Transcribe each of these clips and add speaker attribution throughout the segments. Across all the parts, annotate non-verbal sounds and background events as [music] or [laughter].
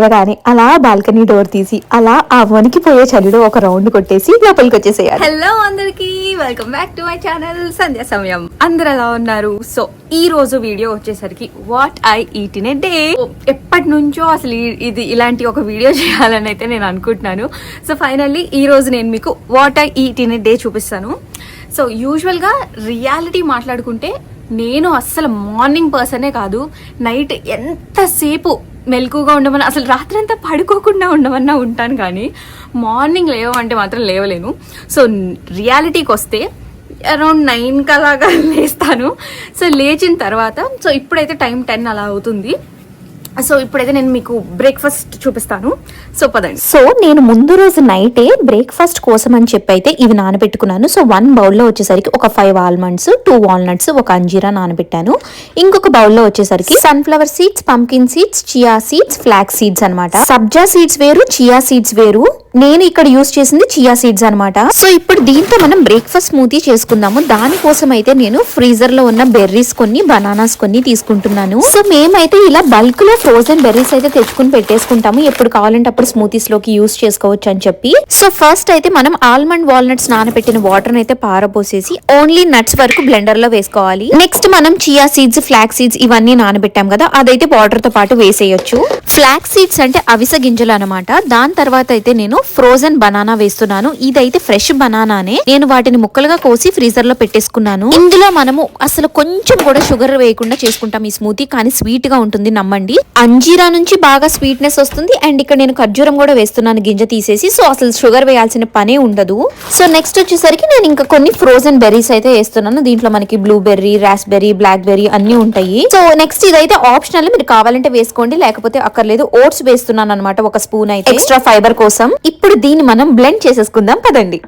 Speaker 1: Morning లేవగానే అలా balcony door తీసి అలా ఆ వణికిపోయే చలిలో ఒక రౌండ్ కొట్టేసి లోపలికి వచ్చేసేయాలి.
Speaker 2: హలో అందరికి welcome back to my channel Sandhya సమయం. అందరు ఎలా ఉన్నారు? సో ఈ రోజు వీడియో వచ్చేసరికి what I eat in a day ఎప్పటి నుంచో అసలు ఇది ఇలాంటి ఒక వీడియో [laughs] చేయాలని అయితే నేను అనుకుంటున్నాను. సో ఫైనల్లీ ఈ రోజు నేను మీకు what I eat in a day చూపిస్తాను. సో యూజువల్గా రియాలిటీ మాట్లాడుకుంటే నేను అస్సలు మార్నింగ్ పర్సనే కాదు. నైట్ ఎంతసేపు మెలకుగా ఉండమని అసలు రాత్రి అంతా పడుకోకుండా ఉండమన్నా ఉంటాను కానీ మార్నింగ్ లేవంటే మాత్రం లేవలేను. సో రియాలిటీకి వస్తే అరౌండ్ నైన్ కలాగా [laughs] లేస్తాను. సో లేచిన తర్వాత సో ఇప్పుడైతే టైం టెన్ అలా అవుతుంది. సో ఇప్పుడైతే నేను మీకు బ్రేక్ఫాస్ట్ చూపిస్తాను. సో పదండి.
Speaker 1: సో నేను ముందు రోజు నైటే బ్రేక్ఫాస్ట్ కోసం అని చెప్పి అయితే ఇవి నానబెట్టుకున్నాను. సో వన్ బౌల్లో వచ్చేసరికి ఒక ఫైవ్ ఆల్మండ్స్ టూ వాల్నట్స్ ఒక అంజీరా నానబెట్టాను. ఇంకొక బౌల్లో వచ్చేసరికి sunflower seeds pumpkin seeds chia seeds flax seeds అనమాట సబ్జా సీడ్స్ వేరు చియా సీడ్స్ వేరు. నేను ఇక్కడ యూస్ చేసింది చియా సీడ్స్ అనమాట సో ఇప్పుడు దీంతో మనం బ్రేక్ఫాస్ట్ స్మూతీ చేసుకుందాము. దానికోసం అయితే నేను ఫ్రీజర్లో ఉన్న బెర్రీస్ కొన్ని బనానాస్ కొన్ని తీసుకుంటున్నాను. సో మేమైతే ఇలా బల్క్లో ఫ్రోజన్ బెర్రీస్ అయితే తెచ్చుకుని పెట్టేసుకుంటాము. ఎప్పుడు కావాలంటే అప్పుడు స్మూతీస్లోకి యూస్ చేసుకోవచ్చు అని చెప్పి. సో ఫస్ట్ అయితే మనం ఆల్మండ్ వాల్నట్స్ నానబెట్టిన వాటర్ అయితే పారబోసేసి ఓన్లీ నట్స్ వరకు బ్లెండర్లో వేసుకోవాలి. నెక్స్ట్ మనం చియా సీడ్స్ ఫ్లాక్ సీడ్స్ ఇవన్నీ నానబెట్టాం కదా అదైతే వాటర్తో పాటు వేసేయొచ్చు. ఫ్లాక్ సీడ్స్ అంటే అవిసె గింజలు అనమాట దాని తర్వాత అయితే నేను ఫ్రోజన్ బనానా వేస్తున్నాను. ఇదైతే ఫ్రెష్ బనానానే నేను వాటిని ముక్కలుగా కోసి ఫ్రీజర్లో పెట్టేసుకున్నాను. ఇందులో మనము అసలు కొంచెం కూడా షుగర్ వేయకుండా చేసుకుంటాం ఈ స్మూతీ కానీ స్వీట్గా ఉంటుంది నమ్మండి. అంజీరా నుంచి బాగా స్వీట్నెస్ వస్తుంది. అండ్ ఇక్కడ నేను ఖర్జూరం కూడా వేస్తున్నాను గింజ తీసేసి. సో అసలు షుగర్ వేయాల్సిన పనే ఉండదు. సో నెక్స్ట్ వచ్చేసరికి నేను ఇంకా కొన్ని ఫ్రోజన్ బెర్రీస్ అయితే వేస్తున్నాను. దీంట్లో మనకి బ్లూబెర్రీ రాస్బెర్రీ బ్లాక్ బెర్రీ అన్ని ఉంటాయి. సో నెక్స్ట్ ఇదైతే ఆప్షనల్ మీరు కావాలంటే వేసుకోండి. లేకపోతే అక్కర్లేదు ఓట్స్ వేస్తున్నాను అనమాట ఒక స్పూన్ అయితే. ఎక్స్ట్రా ఫైబర్ కోసం. ఇప్పుడు దీన్ని మనం బ్లెండ్ చేసేసుకుందాం. పదండి.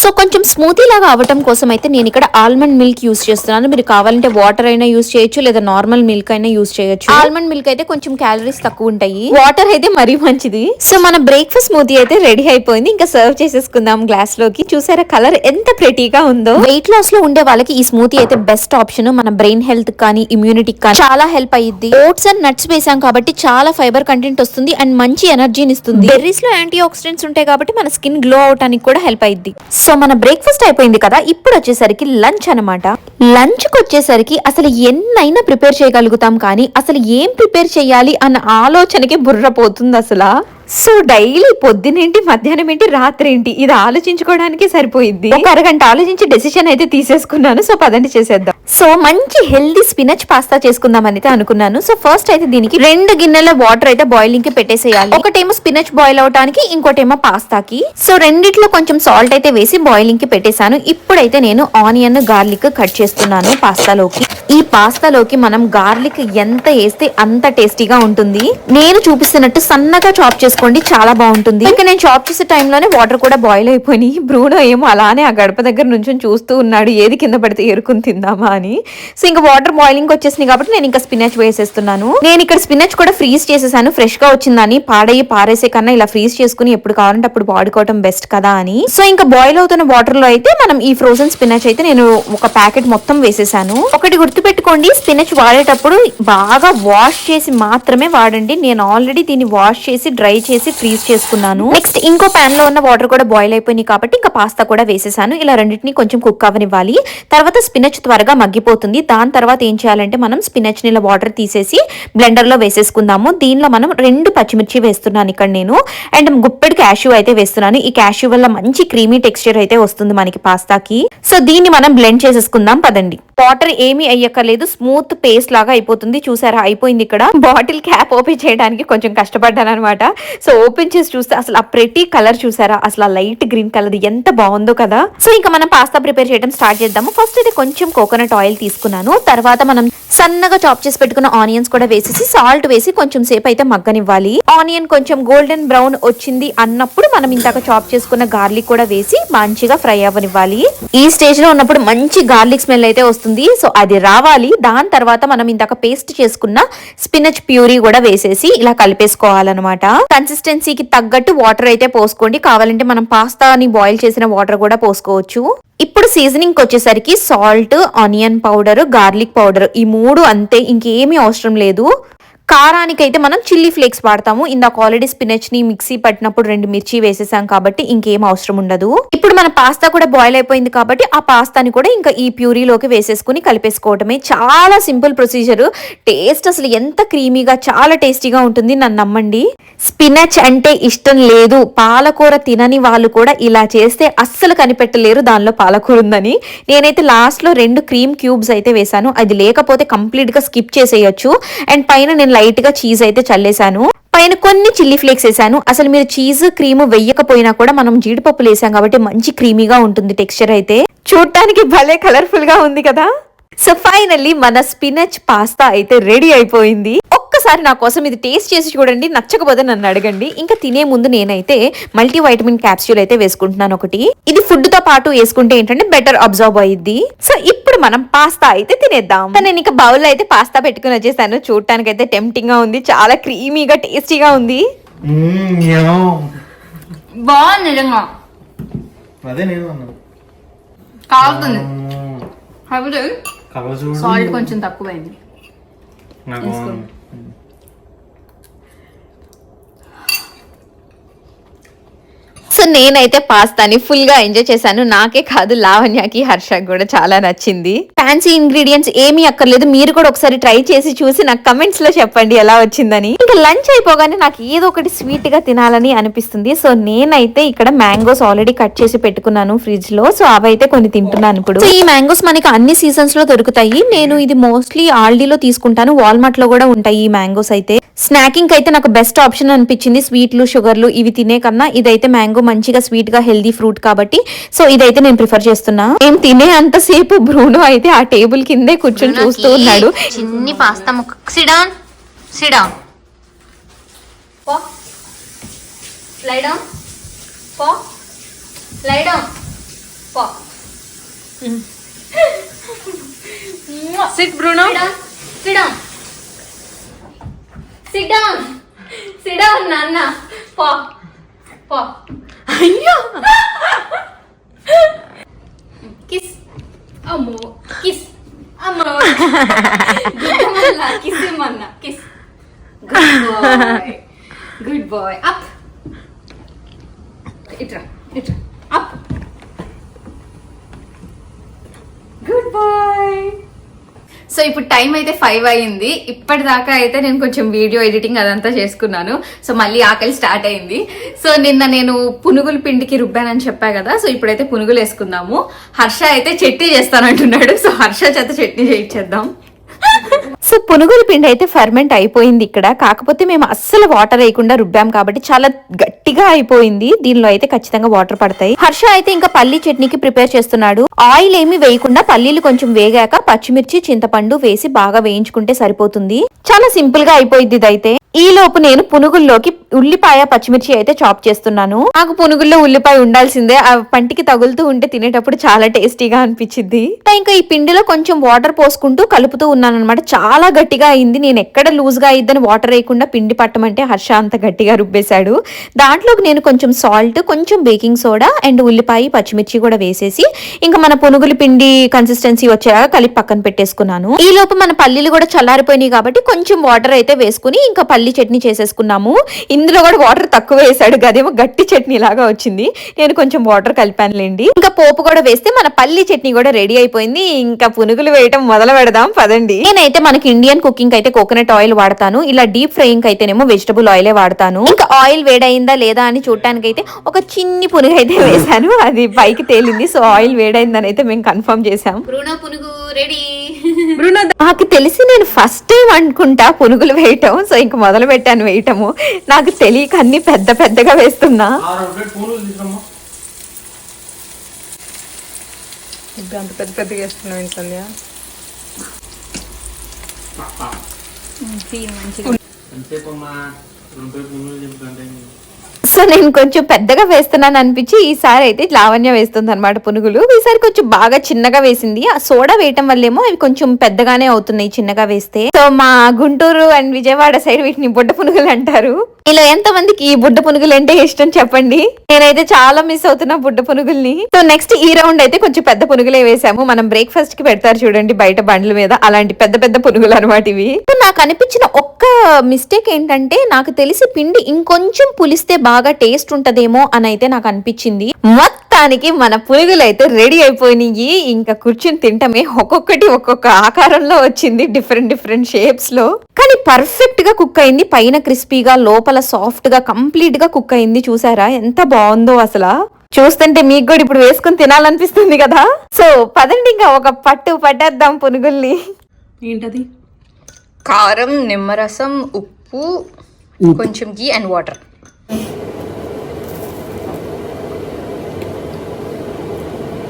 Speaker 1: సో కొంచెం స్మూతీ లాగా అవ్వటం కోసం అయితే నేను ఇక్కడ ఆల్మండ్ మిల్క్ యూస్ చేస్తున్నాను. మీరు కావాలంటే వాటర్ అయినా యూస్ చేయొచ్చు లేదా నార్మల్ మిల్క్ అయినా యూస్ చేయొచ్చు. ఆల్మండ్ మిల్క్ అయితే కొంచెం క్యాలరీస్ తక్కువ ఉంటాయి. వాటర్ అయితే మరీ మంచిది. సో మన బ్రేక్ఫాస్ట్ స్మూతీ అయితే రెడీ అయిపోయింది. ఇంకా సర్వ్ చేసేసుకుందాం గ్లాస్లోకి. చూసారా కలర్ ఎంత ప్రెటీగా ఉందో? వెయిట్ లాస్లో ఉండే వాళ్ళకి ఈ స్మూతీ అయితే బెస్ట్ ఆప్షన్ మన బ్రెయిన్ హెల్త్ కానీ ఇమ్యూనిటీకి కానీ చాలా హెల్ప్ అయ్యిద్ది ఓట్స్ అండ్ నట్స్ వేసాం కాబట్టి చాలా ఫైబర్ కంటెంట్ వస్తుంది అండ్ మంచి ఎనర్జీని ఇస్తుంది. బెర్రీస్లో యాంటీ ఆక్సిడెంట్స్ ఉంటాయి కాబట్టి మన స్కిన్ గ్లో అవడానికి కూడా హెల్ప్ అయ్యిద్ది సో మన బ్రేక్ఫాస్ట్ అయిపోయింది కదా ఇప్పుడు వచ్చేసరికి లంచ్ అనమాట లంచ్కి వచ్చేసరికి అసలు ఎన్నైనా ప్రిపేర్ చేయగలుగుతాం కానీ అసలు ఏం ప్రిపేర్ చేయాలి అన్న ఆలోచనకి బుర్ర పోతుంది అసలు. సో డైలీ పొద్దునేంటి మధ్యాహ్నం ఏంటి రాత్రి ఏంటి ఇది ఆలోచించుకోవడానికి సరిపోయింది ఒక అరగంట ఆలోచించి డెసిషన్ అయితే తీసేసుకున్నాను. సో పదండి చేసేద్దాం. సో మంచి హెల్దీ స్పినచ్ పాస్తా చేసుకుందాం అయితే అనుకున్నాను. సో ఫస్ట్ అయితే దీనికి రెండు గిన్నెల వాటర్ అయితే బాయిలింగ్కి పెట్టేసేయాలి. ఒకటేమో స్పినచ్ బాయిల్ అవడానికి ఇంకోటేమో పాస్తాకి. సో రెండిట్లో కొంచెం సాల్ట్ అయితే వేసి బాయిలింగ్కి పెట్టేశాను. ఇప్పుడైతే నేను ఆనియన్ గార్లిక్ కట్ చేస్తున్నాను పాస్తాలోకి. ఈ పాస్తాలోకి మనం గార్లిక్ ఎంత వేస్తే అంత టేస్టీగా ఉంటుంది? నేను చూపిస్తున్నట్టు సన్నగా చాప్ చేసుకోండి చాలా బాగుంటుంది. ఇంకా నేను చాప్ చేసే టైంలోనే వాటర్ కూడా బాయిల్ అయిపోయినాయి. బ్రూనో ఏమో అలానే ఆ గడప దగ్గర నుంచి చూస్తూ ఉన్నాడు ఏది కింద పడితే ఎరుకుని తిందామా అని. సో ఇంకా వాటర్ బాయిలింగ్ వచ్చేసింది కాబట్టి నేను ఇంకా స్పినచ్ వేసేస్తున్నాను. నేను ఇక్కడ స్పినచ్ కూడా ఫ్రీజ్ చేసేసాను ఫ్రెష్గా వచ్చిందని. పాడయ్యి పారేసే కన్నా ఇలా ఫ్రీజ్ చేసుకుని ఎప్పుడు కావాలంటే అప్పుడు వాడుకోవడం బెస్ట్ కదా అని. సో ఇంకా బాయిల్ అవుతున్న వాటర్లో అయితే మనం ఈ ఫ్రోజన్ స్పినచ్ అయితే నేను ఒక ప్యాకెట్ మొత్తం వేసేసాను. ఒకటి గుర్తుపెట్టుకోండి స్పినచ్ వాడేటప్పుడు బాగా వాష్ చేసి మాత్రమే వాడండి. నేను ఆల్రెడీ దీన్ని వాష్ చేసి డ్రై చేసి ఫ్రీజ్ చేసుకున్నాను. నెక్స్ట్ ఇంకో పాన్లో ఉన్న వాటర్ కూడా బాయిల్ అయిపోయినాయి కాబట్టి ఇంకా పాస్తా కూడా వేసేసాను. ఇలా రెండింటిని కొంచెం కుక్ అవనివ్వాలి. తర్వాత స్పినచ్ త్వరగా మగ్గిపోతుంది. దాని తర్వాత ఏం చేయాలంటే మనం స్పినచ్ని ఇలా వాటర్ తీసేసి బ్లెండర్లో వేసేసుకుందాము. దీనిలో మనం రెండు పచ్చిమిర్చి వేస్తున్నాను ఇక్కడ నేను. అండ్ గుప్పెడు క్యాష్యూ అయితే వేస్తున్నాను. ఈ క్యాష్యూ వల్ల మంచి క్రీమీ టెక్స్చర్ అయితే వస్తుంది మనకి పాస్తాకి. సో దీన్ని మనం బ్లెండ్ చేసేసుకుందాం. పదండి. వాటర్ ఏమి ఏమీ తీయక్కర్లేదు. స్మూత్ పేస్ట్ లాగా అయిపోతుంది. చూసారా? అయిపోయింది ఇక్కడ. బాటిల్ క్యాప్ ఓపెన్ చేయడానికి కొంచెం కష్టపడ్డాను అనమాట సో ఓపెన్ చేసి చూస్తే అసలు ఆ ప్రతి కలర్ చూసారా? అసలు ఆ లైట్ గ్రీన్ కలర్ ఎంత బాగుందో కదా. సో ఇంకా మనం పాస్తా ప్రిపేర్ చేయడం స్టార్ట్ చేద్దాము. ఫస్ట్ అయితే కొంచెం కోకోనట్ ఆయిల్ తీసుకున్నాను. తర్వాత మనం సన్నగా చాప్ చేసి పెట్టుకున్న ఆనియన్స్ కూడా వేసేసి సాల్ట్ వేసి కొంచెం సేపు అయితే మగ్గనివ్వాలి. ఆనియన్ కొంచెం గోల్డెన్ బ్రౌన్ వచ్చింది అన్నప్పుడు మనం ఇందాక చాప్ చేసుకున్న గార్లిక్ కూడా వేసి మంచిగా ఫ్రై అవ్వనివ్వాలి. ఈ స్టేజ్లో ఉన్నప్పుడు మంచి గార్లిక్ స్మెల్ అయితే వస్తుంది. సో అది రా రావాలి దాని తర్వాత మనం ఇందాక పేస్ట్ చేసుకున్న స్పినచ్ ప్యూరీ కూడా వేసేసి ఇలా కలిపేసుకోవాలన్నమాట. కన్సిస్టెన్సీకి తగ్గట్టు వాటర్ అయితే పోసుకోండి. కావాలంటే మనం పాస్తాని బాయిల్ చేసిన వాటర్ కూడా పోసుకోవచ్చు. ఇప్పుడు సీజనింగ్ వచ్చేసరికి salt onion powder garlic powder ఈ మూడు అంతే. ఇంకేమీ అవసరం లేదు. కారానికి అయితే మనం చిల్లీ ఫ్లేక్స్ వాడతాము. ఇందాక ఆల్రెడీ స్పినచ్ని మిక్సీ పట్టినప్పుడు రెండు మిర్చి వేసేసాం కాబట్టి ఇంకేం అవసరం ఉండదు. ఇప్పుడు మన పాస్తా కూడా బాయిల్ అయిపోయింది కాబట్టి ఆ పాస్తాని కూడా ఇంకా ఈ ప్యూరీలోకి వేసేసుకుని కలిపేసుకోవటమే. చాలా సింపుల్ ప్రొసీజర్. టేస్ట్ అసలు ఎంత క్రీమీగా చాలా టేస్టీగా ఉంటుంది. నన్ను నమ్మండి. స్పినచ్ అంటే ఇష్టం లేదు. పాలకూర తినని వాళ్ళు కూడా ఇలా చేస్తే అస్సలు కనిపెట్టలేరు దానిలో పాలకూర ఉందని. నేనైతే లాస్ట్లో రెండు క్రీమ్ క్యూబ్స్ అయితే వేసాను అది లేకపోతే కంప్లీట్గా స్కిప్ చేసేయచ్చు. అండ్ పైన నేను లైట్గా చీజ్ అయితే చల్లేశాను. పైన కొన్ని చిల్లీ ఫ్లేక్స్ వేసాను. అసలు మీరు చీజ్ క్రీమ్ వెయ్యకపోయినా కూడా మనం జీడిపప్పులు వేసాం కాబట్టి మంచి క్రీమీగా ఉంటుంది టెక్స్చర్ అయితే. చూడటానికి భలే కలర్ఫుల్గా ఉంది కదా. సో ఫైనల్లీ మన స్పినచ్ పాస్తా అయితే రెడీ అయిపోయింది. ఒక్కసారి నా కోసం ఇది టేస్ట్ చేసి చూడండి నచ్చకపోతే నన్ను అడగండి. ఇంకా తినే ముందు నేనైతే మల్టీ వైటమిన్ క్యాప్సూల్ అయితే వేసుకుంటున్నాను ఒకటి. ఇది ఫుడ్తో పాటు వేసుకుంటే ఏంటంటే బెటర్ అబ్జర్వ్ అయ్యిద్ది సో ఇప్పుడు మనం పాస్తా అయితే తినేద్దాం. నేను ఇంకా బౌల్ అయితే పాస్తా పెట్టుకుని వచ్చేసాను. చూడటానికి అయితే టెంప్టింగ్గా ఉంది చాలా క్రీమీగా టేస్టీగా ఉంది.
Speaker 3: మ్మ్, ఏమో.
Speaker 2: బాగుంది నిజంగా.
Speaker 3: అదే నేను అన్నాను
Speaker 2: కాలుతుంది
Speaker 3: మ్మ్.
Speaker 2: కాకపోతే
Speaker 3: కలర్ చూడు.
Speaker 2: సాల్ట్ కొంచెం తక్కువైంది.
Speaker 3: నాకు
Speaker 1: సో నేనైతే పాస్తాని ఫుల్గా ఎంజాయ్ చేశాను. నాకే కాదు లావణ్యకి హర్షకు కూడా చాలా నచ్చింది. ఫ్యాన్సీ ఇంగ్రీడియంట్స్ ఏమీ అక్కర్లేదు. మీరు కూడా ఒకసారి ట్రై చేసి చూసి నాకు కమెంట్స్లో చెప్పండి ఎలా వచ్చిందని. ఇంకా లంచ్ అయిపోగానే నాకు ఏదో ఒకటి స్వీట్గా తినాలని అనిపిస్తుంది. సో నేనైతే ఇక్కడ మ్యాంగోస్ ఆల్రెడీ కట్ చేసి పెట్టుకున్నాను ఫ్రిడ్జ్లో. సో అవైతే కొన్ని తింటున్నాను ఇప్పుడు. సో ఈ మ్యాంగోస్ మనకి అన్ని సీజన్స్లో దొరుకుతాయి. నేను ఇది మోస్ట్లీ ఆల్డీలో తీసుకుంటాను. వాల్మార్ట్లో కూడా ఉంటాయి ఈ మ్యాంగోస్ అయితే. స్నాకింగ్ అయితే నాకు బెస్ట్ ఆప్షన్ అనిపించింది. స్వీట్లు షుగర్లు ఇవి తినే కన్నా ఇదైతే మ్యాంగో మంచిగా స్వీట్గా హెల్దీ ఫ్రూట్ కాబట్టి. సో ఇదైతే నేను ప్రిఫర్ చేస్తున్నా. ఏం తినే అంతసేపు బ్రూనో అయితే ఆ టేబుల్ కిందే కూర్చొని చూస్తూ ఉన్నాడు.
Speaker 4: చిన్ని పాస్తా ముక్క. సిడౌన్ సిడౌన్
Speaker 2: పో. లై డౌన్ పో. లై డౌన్ పో.
Speaker 4: Sit Bruno
Speaker 2: sit down sit down sit down నాన్న. పో. పో.
Speaker 4: అయ్యో.
Speaker 2: Kiss amo kiss. Amo good boy kiss him anna kiss. Good boy. Good boy. Up. Ita. Ita. up. Good boy. So ఇప్పుడు time అయితే five అయింది. ఇప్పటిదాకా అయితే నేను కొంచెం వీడియో ఎడిటింగ్ అదంతా చేసుకున్నాను. సో మళ్ళీ ఆకలి స్టార్ట్ అయింది. సో నిన్న నేను పునుగుల పిండికి రుబ్బానని చెప్పా కదా సో ఇప్పుడైతే పునుగులు వేసుకుందాము హర్ష అయితే చట్నీ చేస్తానంటున్నాడు. సో హర్ష చేత చట్నీ చేయించేద్దాం.
Speaker 1: సో పునుగుల పిండి అయితే ఫర్మెంట్ అయిపోయింది ఇక్కడ. కాకపోతే మేము అస్సలు వాటర్ వేయకుండా రుబ్బాం కాబట్టి చాలా గట్టిగా అయిపోయింది. దీనిలో అయితే ఖచ్చితంగా వాటర్ పడతాయి. హర్ష అయితే ఇంకా పల్లి చట్నీకి ప్రిపేర్ చేస్తున్నాడు. ఆయిల్ ఏమి వేయకుండా పల్లీలు కొంచెం వేగాక పచ్చిమిర్చి చింతపండు వేసి బాగా వేయించుకుంటే సరిపోతుంది. చాలా సింపుల్గా అయిపోయింది ఇదైతే. ఈ లోపు నేను పునుగుల్లోకి ఉల్లిపాయ పచ్చిమిర్చి అయితే చాప్ చేస్తున్నాను. నాకు పునుగుల్లో ఉల్లిపాయ ఉండాల్సిందే. ఆ పంటికి తగులుతూ ఉంటే తినేటప్పుడు చాలా టేస్టీగా అనిపించింది ఇంకా ఈ పిండిలో కొంచెం వాటర్ పోసుకుంటూ కలుపుతూ ఉన్నాను అనమాట చాలా గట్టిగా అయింది. నేను ఎక్కడ లూజ్గా అయ్యిద్దని వాటర్ వేయకుండా పిండి పట్టమంటే హర్ష అంత గట్టిగా రుబ్బేశాడు. దాంట్లోకి నేను కొంచెం సాల్ట్ కొంచెం బేకింగ్ సోడా అండ్ ఉల్లిపాయ పచ్చిమిర్చి కూడా వేసేసి ఇంకా మన పునుగుల పిండి కన్సిస్టెన్సీ వచ్చేలాగా కలిపి పక్కన పెట్టేసుకున్నాను. ఈ లోపు మన పల్లీలు కూడా చల్లారిపోయినాయి కాబట్టి కొంచెం వాటర్ అయితే వేసుకుని ఇంకా పల్లి చట్నీ చేసేసుకున్నాము. ఇందులో కూడా వాటర్ తక్కువ వేసాడు. గదేమో గట్టి చట్నీ లాగా వచ్చింది. నేను కొంచెం వాటర్ కలిపానులేండి. ఇంకా పోపు కూడా వేస్తే మన పల్లి చట్నీ కూడా రెడీ అయిపోయింది. ఇంకా పునుగులు వేయటం మొదలు పెడదాం. పదండి. నేనైతే మనకి ఇండియన్ కుకింగ్ అయితే కోకోనట్ ఆయిల్ వాడతాను. ఇలా డీప్ ఫ్రైయింగ్ అయితేనేమో వెజిటబుల్ ఆయిలే వాడతాను. ఇంకా ఆయిల్ వేడైందా లేదా అని చూడటానికి అయితే ఒక చిన్ని పునుగు అయితే వేసాను అది పైకి తేలింది. సో ఆయిల్ వేడైందని అయితే మేము కన్ఫర్మ్ చేసాం
Speaker 2: పునుగు రెడీ
Speaker 1: నాకు తెలిసి నేను ఫస్ట్ టైం అనుకుంటా పునుగులు వేయటం. సో ఇంక మొదలు పెట్టాను వేయటము. నాకు తెలియక అన్ని పెద్ద పెద్దగా వేస్తున్నా.
Speaker 3: ఆ రెండు ప్లేట్ పూలు తీసుకురమ్మా.
Speaker 4: ఇప్పుడు అంత పెద్ద పెద్దగా వేస్తున్నావు సంధ్య
Speaker 1: సో నేను కొంచెం పెద్దగా వేస్తున్నాను అనిపించి ఈసారి అయితే లావణ్య వేస్తుంది అనమాట పునుగులు ఈసారి కొంచెం బాగా చిన్నగా వేసింది. ఆ సోడా వేయటం వల్లేమో అవి కొంచెం పెద్దగానే అవుతున్నాయి చిన్నగా వేస్తే. సో మా గుంటూరు అండ్ విజయవాడ సైడ్ వీటిని బుడ్డ పునుగులు అంటారు. మీలో ఎంతమందికి ఈ బుడ్డ పునుగులు అంటే ఇష్టం చెప్పండి? నేనైతే చాలా మిస్ అవుతున్నా బుడ్డ పునుగుల్ని. సో నెక్స్ట్ ఈ రౌండ్ అయితే కొంచెం పెద్ద పునుగులే వేసాము. మనం బ్రేక్ఫాస్ట్కి పెడతారు చూడండి బయట బండ్ల మీద. అలాంటి పెద్ద పెద్ద పునుగులు అనమాట ఇవి. సో నాకు అనిపించిన ఒక్క మిస్టేక్ ఏంటంటే నాకు తెలిసి పిండి ఇంకొంచెం పులిస్తే బాగా టేస్ట్ ఉంటదేమో అని అయితే నాకు అనిపించింది. మొత్తానికి మన పునుగులు అయితే రెడీ అయిపోయినాయి. ఇంకా కూర్చుని తింటమే ఒక్కొక్కటి ఒక్కొక్క ఆకారంలో వచ్చింది డిఫరెంట్ డిఫరెంట్ షేప్స్లో. కానీ పర్ఫెక్ట్గా కుక్ అయింది. పైన క్రిస్పీగా లోపల సాఫ్ట్గా కంప్లీట్గా కుక్ అయింది. చూసారా? ఎంత బాగుందో అసలు. చూస్తుంటే మీకు కూడా ఇప్పుడు వేసుకుని తినాలనిపిస్తుంది కదా? సో పదండి ఇంకా ఒక పట్టు పట్టేద్దాం పునుగుల్ని.
Speaker 4: ఏంటది?
Speaker 2: కారం నిమ్మరసం ఉప్పు కొంచెం గీ అండ్ వాటర్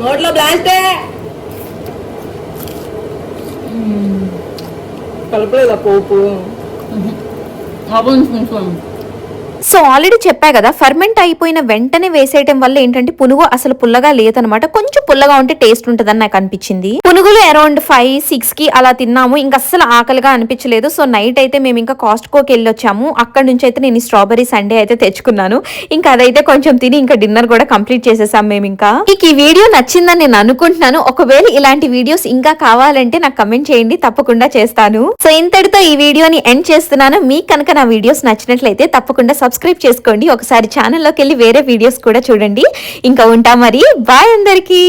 Speaker 4: నోట్లో బ్లాస్టే కలపలేదా పోపు
Speaker 1: సో ఆల్రెడీ చెప్పా కదా ఫర్మెంట్ అయిపోయిన వెంటనే వేసేయటం వల్ల ఏంటంటే పునుగు అసలు పుల్లగా లేదనమాట కొంచెం పుల్లగా ఉంటే టేస్ట్ ఉంటుందని నాకు అనిపించింది. పునుగులు అరౌండ్ ఫైవ్ సిక్స్కి అలా తిన్నాము. ఇంకా అస్సలు ఆకలిగా అనిపించలేదు. సో నైట్ అయితే మేము ఇంకా కాస్ట్కోకి వెళ్ళి వచ్చాము అక్కడ నుంచి అయితే నేను స్ట్రాబెరీ సండే అయితే తెచ్చుకున్నాను. ఇంకా అదైతే కొంచెం తిని ఇంకా డిన్నర్ కూడా కంప్లీట్ చేసేసాం మేము ఇంకా. మీకు ఈ వీడియో నచ్చిందని నేను అనుకుంటున్నాను. ఒకవేళ ఇలాంటి వీడియోస్ ఇంకా కావాలంటే నాకు కమెంట్ చేయండి. తప్పకుండా చేస్తాను. సో ఇంతటితో ఈ వీడియోని ఎండ్ చేస్తున్నాను. మీకు కనుక నా వీడియోస్ నచ్చినట్లయితే తప్పకుండా సబ్స్క్రైబ్ చేసుకోండి. ఒకసారి ఛానల్లోకి వెళ్ళి వేరే వీడియోస్ కూడా చూడండి. ఇంకా ఉంటా మరి. బాయ్ అందరికీ.